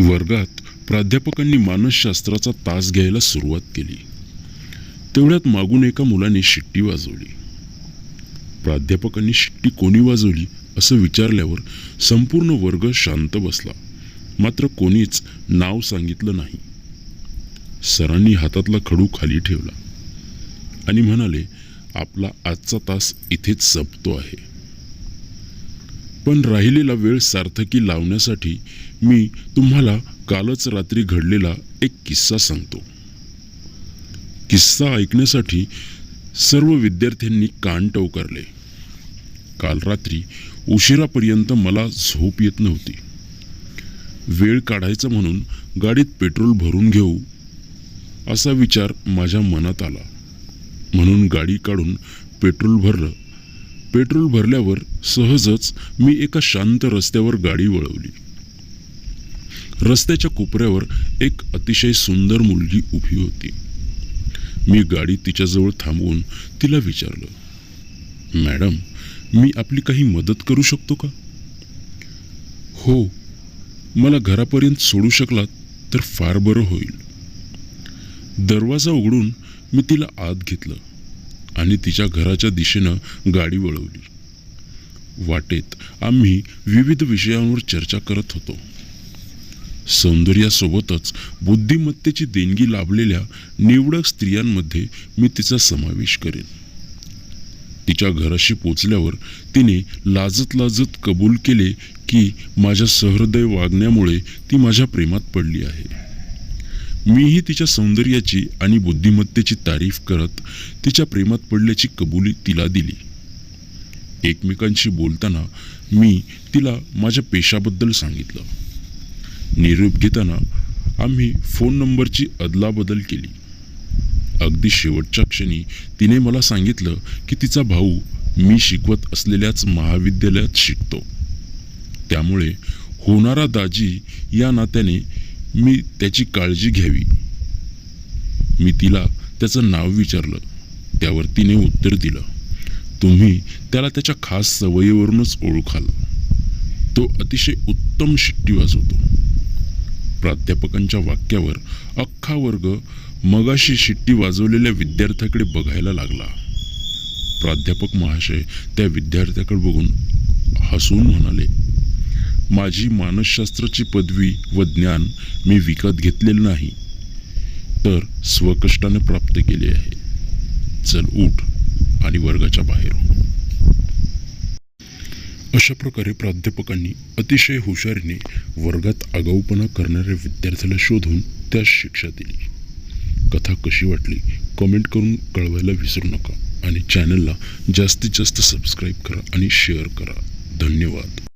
वर्गात प्राध्यापकांनी मानसशास्त्राचा तास घ्यायला सुरुवात केली. तेवढ्यात मागून एका मुलाने शिट्टी वाजवली. प्राध्यापकांनी शिट्टी कोणी वाजवली असं विचारल्यावर संपूर्ण वर्ग शांत बसला. मात्र कोणीच नाव सांगितलं नाही. सरांनी हातातला खडू खाली ठेवला आणि म्हणाले आपला आजचा तास इथेच संपतो आहे. पण राहिलेला वेळ सार्थकी लावण्यासाठी मी तुम्हाला कालच रात्री घडलेला एक किस्सा सांगतो. किस्सा ऐकण्यासाठी सर्व विद्यार्थ्यांनी कान टवकारले. काल रात्री उशिरापर्यंत मला झोप येत नव्हती. वेळ काढायचा म्हणून गाडीत पेट्रोल भरून घेऊ असा विचार माझ्या मनात आला. म्हणून गाडी काढून पेट्रोल भरलं. पेट्रोल भरल्यावर सहजच मी एका शांत रस्त्यावर गाडी वळवली. रस्त्याच्या कोपऱ्यावर एक अतिशय सुंदर मुलगी उभी होती. मी गाडी तिच्याजवळ थांबवून तिला विचारलं मॅडम मी आपली काही मदत करू शकतो का? हो मला घरापर्यंत सोडू शकलात तर फार बरं होईल. दरवाजा उघडून मी तिला आत घेतलं. आणि तिच्या घराच्या दिशेनं गाडी वळवली. वाटेत आम्ही विविध विषयांवर चर्चा करत होतो. सौंदर्यासोबतच बुद्धिमत्तेची देणगी लाभलेल्या निवडक स्त्रियांमध्ये मी तिचा समावेश करेन. तिच्या घराशी पोचल्यावर तिने लाजत लाजत कबूल केले की माझ्या सहृदय वागण्यामुळे ती माझ्या प्रेमात पडली आहे. मीही तिच्या सौंदर्याची आणि बुद्धिमत्तेची तारीफ करत तिच्या प्रेमात पडल्याची कबुली तिला दिली. एकमेकांशी बोलताना मी तिला माझ्या पेशाबद्दल सांगितलं. निरोप घेताना आम्ही फोन नंबरची अदलाबदल केली. अगदी शेवटच्या क्षणी तिने मला सांगितलं की तिचा भाऊ मी शिकवत असलेल्याच महाविद्यालयात शिकतो. त्यामुळे होणारा दाजी या नात्याने मी त्याची काळजी घ्यावी. मी तिला त्याचं नाव विचारलं. त्यावर तिने उत्तर दिलं. तुम्ही त्याला त्याच्या खास सवयीवरूनच ओळखाल. तो अतिशय उत्तम शिट्टी वाजवतो प्राध्यापकांच्या वाक्यावर अख्खा वर्ग मगाशी शिट्टी वाजवलेल्या विद्यार्थ्याकडे बघायला लागला. प्राध्यापक महाशय त्या विद्यार्थ्याकडे बघून हसून म्हणाले माझी मानसशास्त्राची पदवी व ज्ञान मी विकत घेतलेलं नाही. तर स्वकष्टाने प्राप्त केले आहे. चल उठ आणि वर्गाच्या बाहेर हो. अशा प्रकारे प्राध्यापकांनी अतिशय हुशारीने वर्गात आगाऊपणा करणाऱ्या विद्यार्थ्याला शोधून त्यास शिक्षा दिली. कथा कशी वाटली कमेंट करून कळवायला विसरू नका आणि चॅनलला जास्तीत जास्त सबस्क्राईब करा आणि शेअर करा. धन्यवाद.